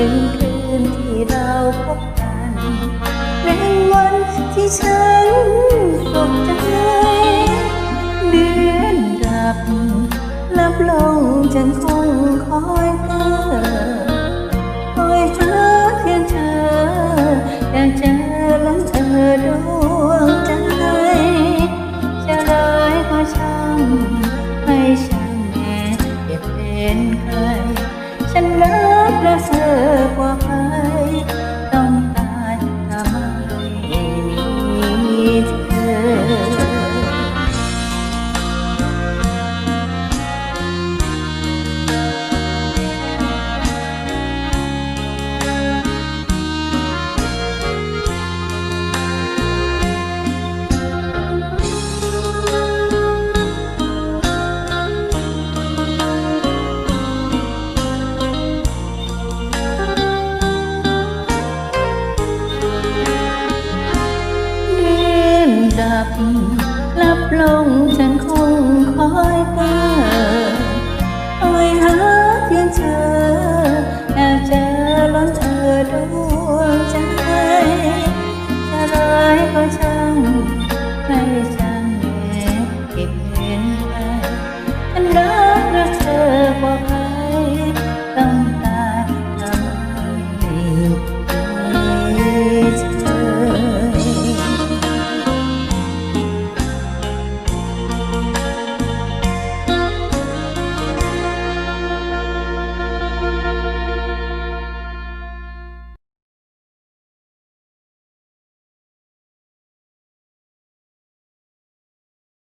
ลืมคืนที่เราพบกันเป็นวันที่ฉันสุขใจเดือนดับลับลงฉันคงคอยเธอคอยหาเพียงเธออยากเจอล้นเออดวงใจจะร้ายก็ช่างให้ฉันแน่เก็บเป็นใครฉันรักและ ลับ ลับลงฉันคง